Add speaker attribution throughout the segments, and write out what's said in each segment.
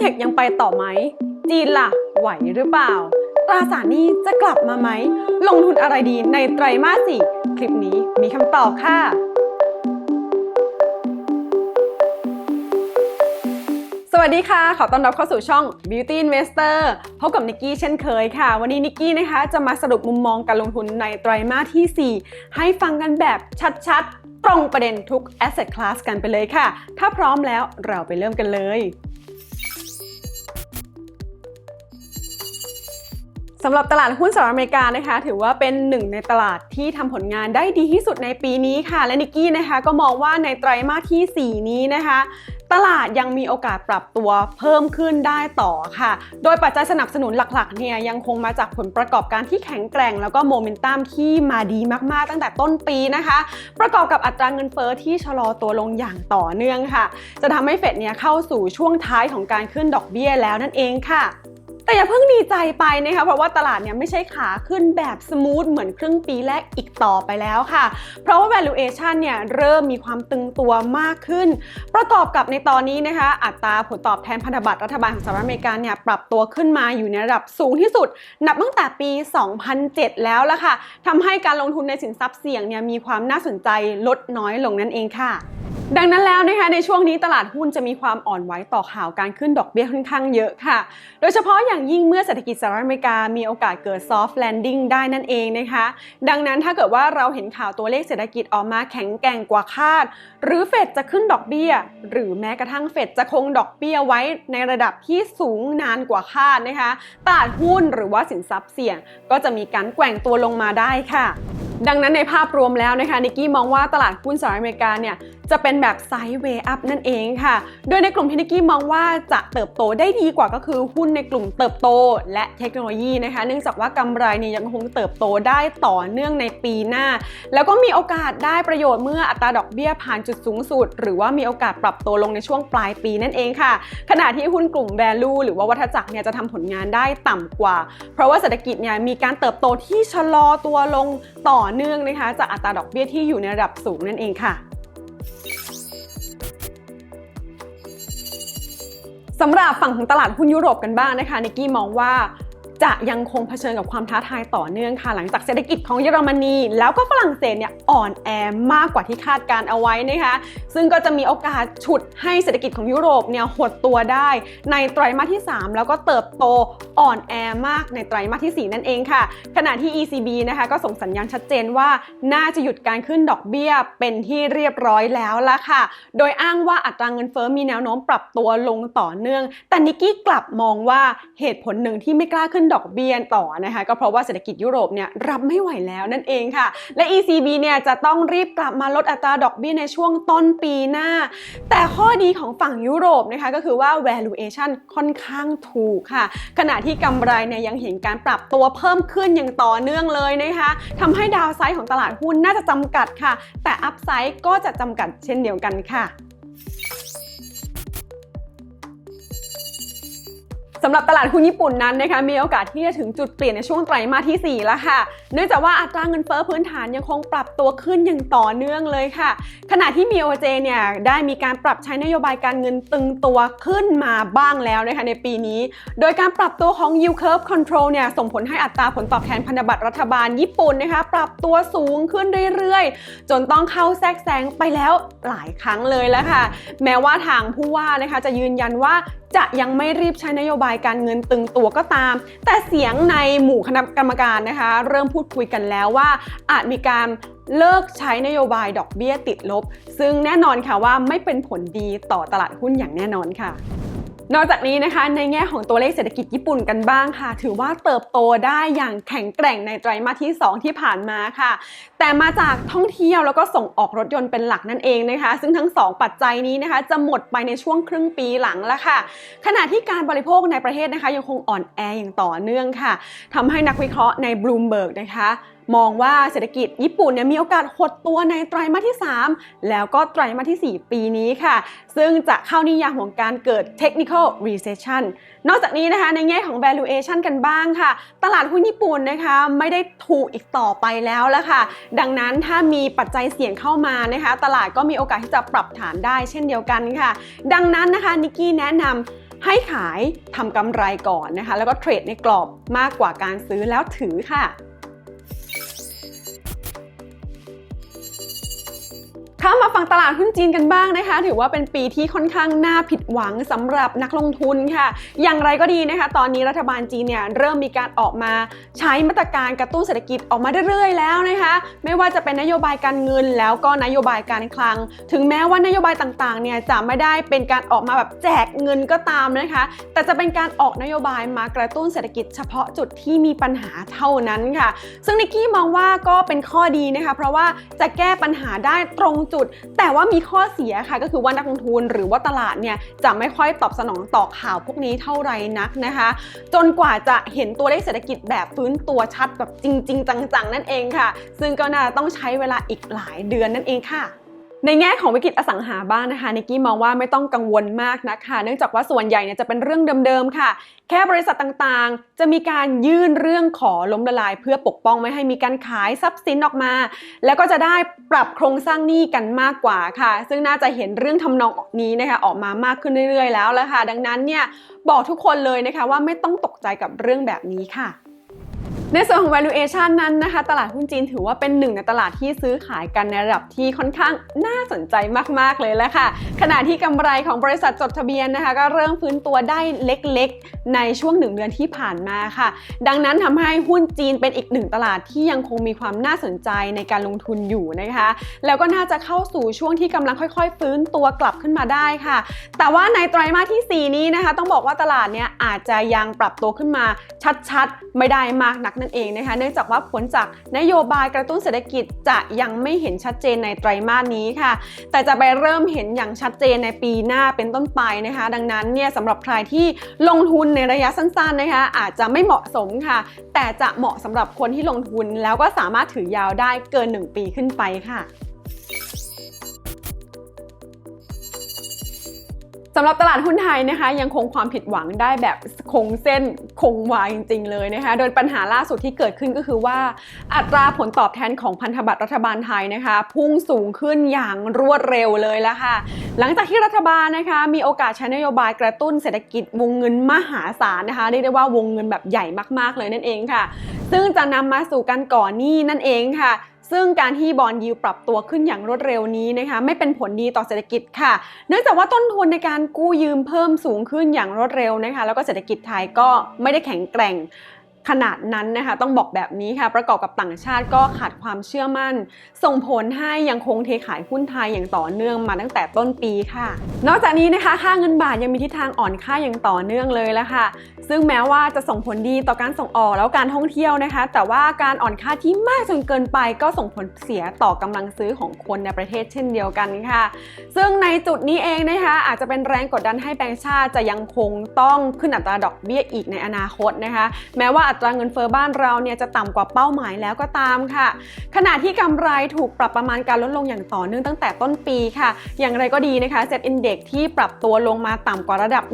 Speaker 1: เทคยังไปต่อไหม จีนล่ะ ไหวหรือเปล่า ตราสารนี้จะกลับมาไหม ลงทุนอะไรดีในไตรมาสสี่คลิปนี้มีคำตอบค่ะสวัสดีค่ะ ขอต้อนรับเข้าสู่ช่อง Beauty Investor พบกับนิกกี้เช่นเคยค่ะ วันนี้นิกกี้นะคะจะมาสรุปมุมมองการลงทุนในไตรมาสที่ 4 ให้ฟังกันแบบชัดๆ ตรงประเด็นทุก asset class กันไปเลยค่ะ ถ้าพร้อมแล้วเราไปเริ่มกันเลย สำหรับตลาดหุ้นสหรัฐอเมริกานะคะ ถือว่าเป็นหนึ่งในตลาดที่ทำผลงานได้ดีที่สุดในปีนี้ค่ะ และนิกกี้นะคะก็มองว่าในไตรมาสที่ 4 นี้นะคะ ตลาดยังมีโอกาสปรับตัวเพิ่มขึ้นได้ต่อค่ะ โดยปัจจัยสนับสนุนหลักๆเนี่ยยังคงมาจากผลประกอบการที่แข็งแกร่ง แล้วก็โมเมนตัมที่มาดีมากๆ ตั้งแต่ต้นปีนะคะ ประกอบกับอัตราเงินเฟ้อที่ชะลอตัวลงอย่างต่อเนื่องค่ะ จะทำให้เฟดเนี่ยเข้าสู่ช่วงท้ายของการขึ้นดอกเบี้ยแล้วนั่นเองค่ะ แต่อย่าเพิ่งดีใจไปนะคะเพราะว่าตลาดเนี่ยไม่ใช่ขาขึ้นแบบสมูทเหมือนครึ่งปีแรกอีกต่อไปแล้วค่ะ เพราะว่า valuation เนี่ยเริ่มมีความตึงตัวมากขึ้น ประกอบกับในตอนนี้นะคะ อัตราผลตอบแทนพันธบัตรรัฐบาลของสหรัฐอเมริกาเนี่ยปรับตัวขึ้นมาอยู่ในระดับสูงที่สุด นับตั้งแต่ปี 2007 แล้วละค่ะทำให้การลงทุนในสินทรัพย์เสี่ยงเนี่ยมีความน่าสนใจลดน้อยลงนั่นเองค่ะ ดังนั้นแล้วนะคะในช่วงนี้ตลาดหุ้นจะมีความอ่อนไหวต่อข่าวการขึ้นดอกเบี้ยค่อนข้างเยอะค่ะ โดยเฉพาะอย่างยิ่งเมื่อเศรษฐกิจสหรัฐอเมริกา มีโอกาสเกิด soft landing ได้นั่นเองนะคะ ดังนั้นถ้าเกิดว่าเราเห็นข่าวตัวเลขเศรษฐกิจออกมาแข็งแกร่งกว่าคาด หรือเฟดจะขึ้นดอกเบี้ย หรือแม้กระทั่งเฟดจะคงดอกเบี้ยไว้ในระดับที่สูงนานกว่าคาดนะคะตลาดหุ้นหรือว่าสินทรัพย์เสี่ยงก็จะมีการแกว่งตัวลงมาได้ค่ะ ดังนั้นในภาพรวมแล้วนะคะนิกกี้มองว่าตลาดหุ้นสหรัฐอเมริกาเนี่ยจะเป็นแบบไซด์เวย์อัพนั่นเองค่ะ โดยในกลุ่มที่นิกกี้มองว่าจะเติบโตได้ดีกว่าก็คือหุ้นในกลุ่มเติบโตและเทคโนโลยีนะคะ เนื่องจากว่ากำไรเนี่ยยังคงเติบโตได้ต่อเนื่องในปีหน้า แล้วก็มีโอกาสได้ประโยชน์เมื่ออัตราดอกเบี้ยผ่านจุดสูงสุด หรือว่ามีโอกาสปรับตัวลงในช่วงปลายปีนั่นเองค่ะ ขณะที่หุ้นกลุ่ม value หรือว่าวัฏจักรเนี่ยจะทำผลงานได้ต่ำกว่า เพราะว่าเศรษฐกิจเนี่ยมีการเติบโตที่ชะลอตัวลงต่อเนื่องนะคะจากอัตราดอกเบี้ยที่อยู่ในระดับสูงนั่นเองค่ะสำหรับฝั่งของตลาดหุ้นยุโรปกันบ้างนะคะนิกกี้มองว่า จะยังคงเผชิญกับความท้าทายต่อเนื่องค่ะ หลังจากเศรษฐกิจของเยอรมนี แล้วก็ฝรั่งเศสเนี่ยอ่อนแอมากกว่าที่คาดการเอาไว้นะคะ ซึ่งก็จะมีโอกาสฉุดให้เศรษฐกิจของยุโรปเนี่ยหดตัวได้ ในไตรมาสที่ 3 แล้วก็เติบโตอ่อนแอมากในไตรมาสที่ 4 นั่นเองค่ะ ขณะที่ ECB นะคะก็ส่งสัญญาณชัดเจนว่าน่าจะหยุดการขึ้นดอกเบี้ยเป็นที่เรียบร้อยแล้วละค่ะ โดยอ้างว่าอัตราเงินเฟ้อมีแนวโน้มปรับตัวลงต่อเนื่อง แต่นิกกี้กลับมองว่าเหตุผลหนึ่งที่ไม่กล้าขึ้นดอกเบี้ยต่อนะคะก็เพราะว่าเศรษฐกิจยุโรปเนี่ยรับไม่ไหวแล้วนั่นเองค่ะ และ ECB เนี่ยจะต้องรีบกลับมาลดอัตราดอกเบี้ยในช่วงต้นปีหน้า แต่ข้อดีของฝั่งยุโรปนะคะก็คือว่า valuation ค่อนข้างถูกค่ะ ขณะที่กำไรเนี่ยยังเห็นการปรับตัวเพิ่มขึ้นอย่างต่อเนื่องเลยนะคะทำให้ดาวไซด์ของตลาดหุ้นน่าจะจำกัดค่ะ แต่อัพไซด์ก็จะจำกัดเช่นเดียวกันค่ะ สำหรับตลาดหุ้นญี่ปุ่นนั้นนะคะมีโอกาสที่จะถึงจุดเปลี่ยนในช่วงไตรมาสที่ 4 แล้วค่ะ เนื่องจากว่าอัตราเงินเฟ้อพื้นฐานยังคงปรับตัวขึ้นอย่างต่อเนื่องเลยค่ะ ขณะที่ BOJ เนี่ยได้มีการปรับใช้นโยบายการเงินตึงตัวขึ้นมาบ้างแล้วนะคะในปีนี้ โดยการปรับตัวของ yield curve control เนี่ยส่งผลให้อัตราผลตอบแทนพันธบัตรรัฐบาลญี่ปุ่นนะคะปรับตัวสูงขึ้นเรื่อยๆ จนต้องเข้าแทรกแซงไปแล้วหลายครั้งเลยแล้วค่ะ แม้ว่าทางผู้ว่านะคะจะยืนยันว่าจะยังไม่รีบใช้นโยบายการเงินตึงตัวก็ตาม แต่เสียงในหมู่คณะกรรมการนะคะ เริ่มพูดคุยกันแล้วว่า อาจมีการเลิกใช้นโยบายดอกเบี้ยติดลบ ซึ่งแน่นอนค่ะว่าไม่เป็นผลดีต่อตลาดหุ้นอย่างแน่นอนค่ะ นอกจากนี้นะคะในแง่ของตัวเลขเศรษฐกิจญี่ปุ่นกันบ้างค่ะ ถือว่าเติบโตได้อย่างแข็งแกร่งในไตรมาสที่ 2 ที่ผ่านมาค่ะ แต่มาจากท่องเที่ยวแล้วก็ส่งออกรถยนต์เป็นหลักนั่นเองนะคะ ซึ่งทั้ง 2 ปัจจัยนี้นะคะ จะหมดไปในช่วงครึ่งปีหลังแล้วค่ะ ขณะที่การบริโภคในประเทศนะคะ ยังคงอ่อนแออย่างต่อเนื่องค่ะทำให้นักวิเคราะห์ในบลูมเบิร์กนะคะ มองว่าเศรษฐกิจญี่ปุ่นเนี่ยมีโอกาสหดตัวในไตรมาสที่ 3 แล้วก็ไตรมาสที่ 4 ปีนี้ค่ะ ซึ่งจะเข้านิยามของการเกิด technical recession นอกจากนี้นะคะในแง่ของ valuation กันบ้างค่ะ ตลาดหุ้นญี่ปุ่นนะคะไม่ได้ถูกอีกต่อไปแล้วละค่ะ ดังนั้นถ้ามีปัจจัยเสี่ยงเข้ามานะคะ ตลาดก็มีโอกาสที่จะปรับฐานได้เช่นเดียวกันค่ะ ดังนั้นนะคะนิกกี้แนะนำให้ขายทำกำไรก่อนนะคะ แล้วก็เทรดในกรอบมากกว่าการซื้อแล้วถือค่ะ ข้ามาฝั่งตลาดหุ้นจีนกันบ้างนะคะ ถือว่าเป็นปีที่ค่อนข้างน่าผิดหวังสำหรับนักลงทุนค่ะ อย่างไรก็ดีนะคะ ตอนนี้รัฐบาลจีนเนี่ยเริ่มมีการออกมาใช้มาตรการกระตุ้นเศรษฐกิจออกมาเรื่อยๆแล้วนะคะ ไม่ว่าจะเป็นนโยบายการเงินแล้วก็นโยบายการคลัง ถึงแม้ว่านโยบายต่างๆเนี่ยจะไม่ได้เป็นการออกมาแบบแจกเงินก็ตามนะคะ แต่จะเป็นการออกนโยบายมากระตุ้นเศรษฐกิจเฉพาะจุดที่มีปัญหาเท่านั้นค่ะ ซึ่งนิกกี้มองว่าก็เป็นข้อดีนะคะ เพราะว่าจะแก้ปัญหาได้ตรงจุดแต่ว่ามีข้อเสียค่ะก็คือว่านักลงทุนหรือว่าตลาดเนี่ยจะไม่ค่อยตอบสนองต่อข่าวพวกนี้เท่าไหร่นักนะคะ จนกว่าจะเห็นตัวเลขเศรษฐกิจแบบฟื้นตัวชัดแบบจริง ๆ จังๆ นั่นเองค่ะ ซึ่งก็น่าต้องใช้เวลาอีกหลายเดือนนั่นเองค่ะ ในแง่ของวิกฤตอสังหาบ้านนะคะนิกกี้มองว่าไม่ต้องกังวลมากนะคะเนื่องจากว่าส่วนใหญ่เนี่ยจะเป็นเรื่องเดิมๆค่ะ แค่บริษัทต่างๆ จะมีการยื่นเรื่องขอล้มละลาย เพื่อปกป้องไม่ให้มีการขายทรัพย์สินออกมา แล้วก็จะได้ปรับโครงสร้างหนี้กันมากกว่าค่ะ ซึ่งน่าจะเห็นเรื่องทำนองนี้นะคะออกมามากขึ้นเรื่อยๆ แล้วละค่ะ ดังนั้นเนี่ยบอกทุกคนเลยนะคะว่าไม่ต้องตกใจกับเรื่องแบบนี้ค่ะ ในส่วนของ valuation นั้นนะคะ ตลาดหุ้นจีนถือว่าเป็นหนึ่งในตลาดที่ซื้อขายกันในระดับที่ค่อนข้างน่าสนใจมาก ๆ เลยแหละค่ะ ขณะที่กำไรของบริษัทจดทะเบียนนะคะ ก็เริ่มฟื้นตัวได้เล็กๆ ในช่วงหนึ่งเดือนที่ผ่านมาค่ะ ดังนั้นทำให้หุ้นจีนเป็นอีกหนึ่งตลาดที่ยังคงมีความน่าสนใจในการลงทุนอยู่นะคะ แล้วก็น่าจะเข้าสู่ช่วงที่กำลังค่อย ๆ ฟื้นตัวกลับขึ้นมาได้ค่ะ แต่ว่าในไตรมาสที่ 4 นี้นะคะ ต้องบอกว่าตลาดเนี่ยอาจจะยังปรับตัวขึ้นมา ชัดๆ ไม่ได้มากนักนั่นเองนะคะ เนื่องจากว่าผลจากนโยบายกระตุ้นเศรษฐกิจจะยังไม่เห็นชัดเจนในไตรมาสนี้ค่ะ แต่จะไปเริ่มเห็นอย่างชัดเจนในปีหน้าเป็นต้นไปนะคะ ดังนั้นเนี่ยสำหรับใครที่ลงทุนในระยะสั้นๆนะคะอาจจะไม่เหมาะสมค่ะ แต่จะเหมาะสำหรับคนที่ลงทุนแล้วก็สามารถถือยาวได้เกิน 1 ปีขึ้นไปค่ะ สำหรับตลาดหุ้นไทยนะคะยังคงความผิดหวังได้แบบคงเส้นคงวาจริงๆเลยนะคะโดยปัญหาล่าสุดที่เกิดขึ้นก็คือว่า อัตราผลตอบแทนของพันธบัตรรัฐบาลไทยนะคะ พุ่งสูงขึ้นอย่างรวดเร็วเลยละค่ะ หลังจากที่รัฐบาลนะคะ มีโอกาสใช้นโยบายกระตุ้นเศรษฐกิจวงเงินมหาศาลนะคะเรียกได้ว่าวงเงินแบบใหญ่มากๆเลยนั่นเองค่ะ ซึ่งจะนำมาสู่การก่อหนี้นั่นเองค่ะ ซึ่งการที่บอลยิวปรับตัวขึ้นอย่างรวดเร็วนี้นะคะไม่เป็นผลดีต่อเศรษฐกิจค่ะ เนื่องจากว่าต้นทุนในการกู้ยืมเพิ่มสูงขึ้นอย่างรวดเร็วนะคะแล้วก็เศรษฐกิจไทยก็ไม่ได้แข็งแกร่ง ขนาดนั้นนะคะ ต้องบอกแบบนี้ค่ะ ประกอบกับต่างชาติก็ขาดความเชื่อมั่น ส่งผลให้ยังคงเทขายหุ้นไทยอย่างต่อเนื่องมาตั้งแต่ต้นปีค่ะ นอกจากนี้นะคะ ค่าเงินบาทยังมีทิศทางอ่อนค่าอย่างต่อเนื่องเลยละค่ะ ซึ่งแม้ว่าจะส่งผลดีต่อการส่งออกแล้วการท่องเที่ยวนะคะ แต่ว่าการอ่อนค่าที่มากจนเกินไป ก็ส่งผลเสียต่อกำลังซื้อของคนในประเทศเช่นเดียวกันค่ะ ซึ่งในจุดนี้เองนะคะ อาจจะเป็นแรงกดดันให้แบงก์ชาติจะยังคงต้องขึ้นอัตราดอกเบี้ยอีกในอนาคตนะคะ แม้ว่าตราเงินเฟ้อบ้านเราเนี่ยจะต่ำกว่าเป้าหมายแล้วก็ตามค่ะ ขณะที่กำไรถูกปรับประมาณการลดลงอย่างต่อเนื่องตั้งแต่ต้นปีค่ะ อย่างไรก็ดีนะคะเซ็ตอินเด็กที่ปรับตัวลงมาต่ำกว่าระดับ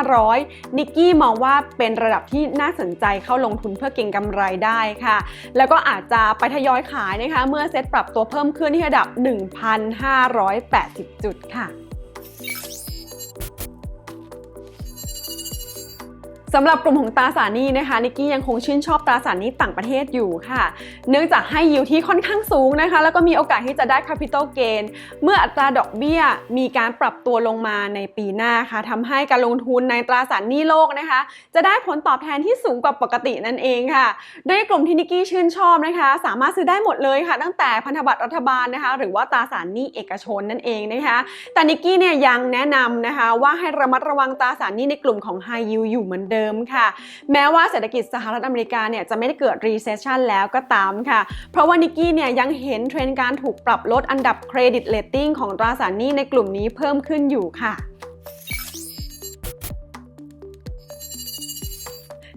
Speaker 1: 1,500 นิกกี้มองว่าเป็นระดับที่น่าสนใจเข้าลงทุนเพื่อเก็งกำไรได้ค่ะ แล้วก็อาจจะไปทยอยขายนะคะ เมื่อเซ็ตปรับตัวเพิ่มขึ้นที่ระดับ 1,580 จุดค่ะ สำหรับกลุ่มของตราสารหนี้นะคะนิกกี้ยังคงชื่นชอบตราสารหนี้ต่างประเทศอยู่ค่ะ เนื่องจากให้ยิวที่ค่อนข้างสูงนะคะ แล้วก็มีโอกาสที่จะได้ capital gain เมื่ออัตราดอกเบี้ยมีการปรับตัวลงมาในปีหน้าค่ะทำให้การลงทุนในตราสารหนี้โลกนะคะ จะได้ผลตอบแทนที่สูงกว่าปกตินั่นเองค่ะ โดยกลุ่มที่นิกกี้ชื่นชอบนะคะ สามารถซื้อได้หมดเลยค่ะ ตั้งแต่พันธบัตรรัฐบาลนะคะ หรือว่าตราสารหนี้เอกชนนั่นเองนะคะ แต่นิกกี้เนี่ยยังแนะนำนะคะว่าให้ระมัดระวังตราสารหนี้ในกลุ่มของ High Yield อยู่เหมือนเดิมค่ะ แม้ว่าเศรษฐกิจสหรัฐอเมริกาเนี่ยจะไม่ได้เกิด recession แล้วก็ตามค่ะ เพราะว่านิกกี้เนี่ยยังเห็นเทรนด์การถูกปรับลดอันดับเครดิตเลตติ้งของตราสารหนี้ในกลุ่มนี้เพิ่มขึ้นอยู่ค่ะ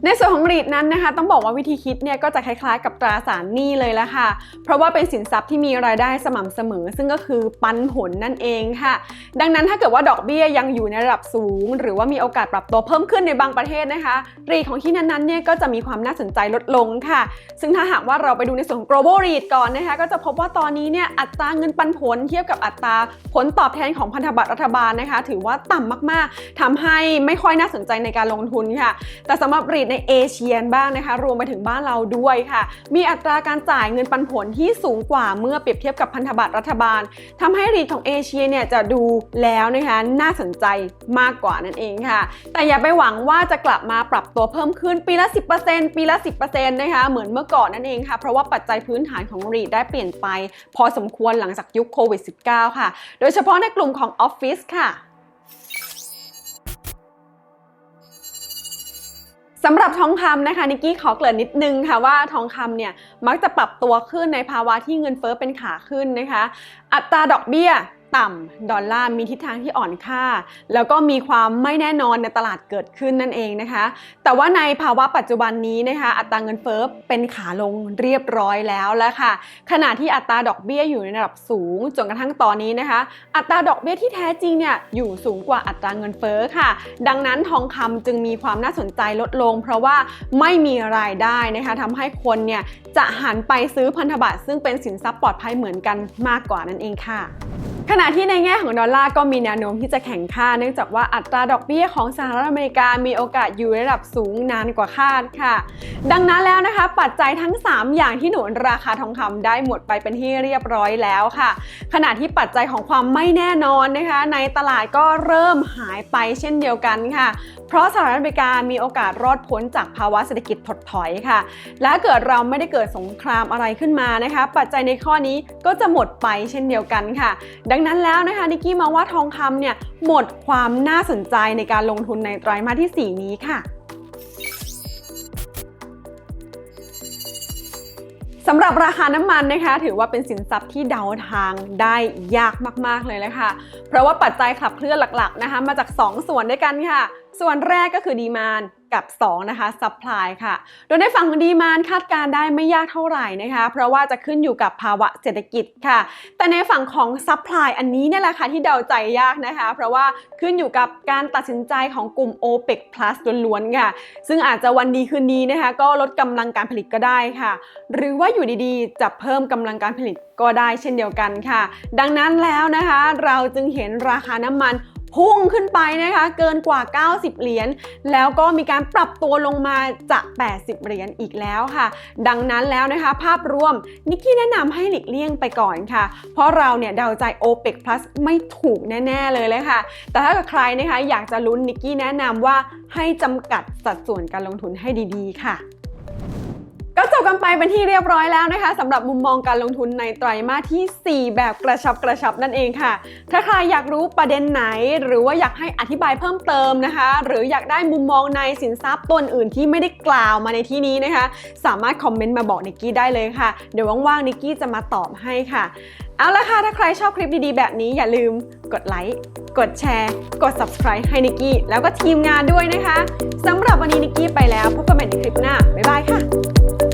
Speaker 1: ในส่วนของ REIT นั้นนะคะ ต้องบอกว่าวิธีคิดเนี่ยก็จะคล้ายๆ กับตราสารหนี้เลยละค่ะ เพราะว่าเป็นสินทรัพย์ที่มีรายได้สม่ำเสมอ ซึ่งก็คือปันผลนั่นเองค่ะ ดังนั้นถ้าเกิดว่าดอกเบี้ยยังอยู่ในระดับสูง หรือว่ามีโอกาสปรับตัวเพิ่มขึ้นในบางประเทศนะคะ REIT ของที่นั้นๆเนี่ยก็จะมีความน่าสนใจลดลงค่ะ ซึ่งถ้าหากว่าเราไปดูในส่วนของ global REIT ก่อนนะคะ ก็จะพบว่าตอนนี้เนี่ยอัตราเงินปันผลเทียบกับอัตราผลตอบแทนของพันธบัตรรัฐบาลนะคะ ถือว่าต่ำมากๆทำให้ไม่ค่อยน่าสนใจในการลงทุนค่ะ แต่สำหรับ REIT ในเอเชียบ้างนะคะ รวมไปถึงบ้านเราด้วยค่ะ มีอัตราการจ่ายเงินปันผลที่สูงกว่าเมื่อเปรียบเทียบกับพันธบัตรรัฐบาลทำให้ REIT ของเอเชียเนี่ยจะดูแล้วนะคะน่าสนใจมากกว่านั่นเองค่ะ แต่อย่าไปหวังว่าจะกลับมาปรับตัวเพิ่มขึ้นปีละ 10%ปีละ 10%นะคะเหมือนเมื่อก่อนนั่นเองค่ะ เพราะว่าปัจจัยพื้นฐานของ REIT ได้เปลี่ยนไป พอสมควรหลังจากยุคโควิด -19 ค่ะ โดยเฉพาะในกลุ่มของออฟฟิศค่ะ สำหรับทองคำนะคะนิกกี้ขอเกริ่นนิดนึงค่ะว่าทองคำเนี่ยมักจะปรับตัวขึ้นในภาวะที่เงินเฟ้อเป็นขาขึ้นนะคะ อัตราดอกเบี้ย ต่ำดอลลาร์มีทิศทางที่อ่อนค่า แล้วก็มีความไม่แน่นอนในตลาดเกิดขึ้นนั่นเองนะคะ แต่ว่าในภาวะปัจจุบันนี้นะคะอัตราเงินเฟ้อเป็นขาลงเรียบร้อยแล้วแล้วค่ะ ขณะที่อัตราดอกเบี้ยอยู่ในระดับสูงจนกระทั่งตอนนี้นะคะ อัตราดอกเบี้ยที่แท้จริงเนี่ยอยู่สูงกว่าอัตราเงินเฟ้อค่ะ ดังนั้นทองคำจึงมีความน่าสนใจลดลง เพราะว่าไม่มีรายได้นะคะทำให้คนเนี่ยจะหันไปซื้อพันธบัตรซึ่งเป็นสินทรัพย์ปลอดภัยเหมือนกันมากกว่านั่นเองค่ะ ขณะที่ในแง่ของดอลลาร์ก็มีแนวโน้มที่จะแข็งค่า เนื่องจากว่าอัตราดอกเบี้ยของสหรัฐอเมริกามีโอกาสอยู่ในระดับสูงนานกว่าคาดค่ะ ดังนั้นแล้วนะคะ ปัจจัยทั้ง 3 อย่างที่หนุนราคาทองคำได้หมดไปเป็นที่เรียบร้อยแล้วค่ะ ขณะที่ปัจจัยของความไม่แน่นอนนะคะ ในตลาดก็เริ่มหายไปเช่นเดียวกันค่ะ เพราะสหรัฐอเมริกามีโอกาสรอดพ้นจากภาวะเศรษฐกิจถดถอยค่ะ และเกิดเราไม่ได้เกิดสงครามอะไรขึ้นมานะคะ ปัจจัยในข้อนี้ก็จะหมดไปเช่นเดียวกันค่ะดัังนั้นแล้วนะคะนิกกี้มองว่าทองคำเนี่ยหมดความน่าสนใจในการลงทุนในไตรมาสที่ 4 นี้ค่ะสำหรับราคาน้ำมันนะคะ ถือว่าเป็นสินทรัพย์ที่เดาทางได้ยากมากๆเลยเลยค่ะเพราะว่าปัจจัยขับเคลื่อนหลักๆนะคะ มาจาก 2 ส่วนด้วยกันค่ะ ส่วนแรกก็คือดีมาน กับ 2 นะคะ supply ค่ะ โดยในฝั่งของดีมานคาดการได้ไม่ยากเท่าไหร่นะคะ เพราะว่าจะขึ้นอยู่กับภาวะเศรษฐกิจค่ะ แต่ในฝั่งของ supply อันนี้เนี่ยแหละค่ะที่เดาใจยากนะคะ เพราะว่าขึ้นอยู่กับการตัดสินใจของกลุ่ม OPEC Plus ล้วนๆค่ะ ซึ่งอาจจะวันดีคืนดีนะคะ ก็ลดกำลังการผลิตก็ได้ค่ะ หรือว่าอยู่ดีๆ จะเพิ่มกำลังการผลิตก็ได้เช่นเดียวกันค่ะ ดังนั้นแล้วนะคะ เราจึงเห็นราคาน้ำมัน พุ่งขึ้นไปนะคะ เกินกว่า 90 เหรียญแล้วก็มีการปรับตัวลงมาจาก80 เหรียญอีกแล้วค่ะ ดังนั้นแล้วนะคะ ภาพรวมนิกกี้แนะนำให้หลีกเลี่ยงไปก่อนค่ะ เพราะเราเนี่ยเดาใจ OPEC Plus ไม่ถูกแน่ ๆ เลยเลยค่ะ แต่ถ้าเกิดใครนะคะอยากจะลุ้นนิกกี้แนะนำว่าให้จำกัดสัดส่วนการลงทุนให้ดีๆ ค่ะ ก็จบกันไปเป็นที่เรียบร้อยแล้วนะคะสำหรับมุมมองการลงทุนในไตรมาสที่ 4 แบบกระชับกระชับนั่นเองค่ะ ถ้าใครอยากรู้ประเด็นไหน หรือว่าอยากให้อธิบายเพิ่มเติมนะคะ หรืออยากได้มุมมองในสินทรัพย์ตัวอื่นที่ไม่ได้กล่าวมาในที่นี้นะคะ สามารถคอมเมนต์มาบอกนิกกี้ได้เลยค่ะ เดี๋ยวว่างๆนิกกี้จะมาตอบให้ค่ะเอาละค่ะ ถ้าใครชอบคลิปดีๆ แบบนี้อย่าลืมกดไลค์ กดแชร์ กด subscribe ให้นิกกี้ แล้วก็ทีมงานด้วยนะคะ สำหรับวันนี้นิกกี้ไปแล้ว พบกันใหม่ในคลิปหน้า บ๊ายบายค่ะ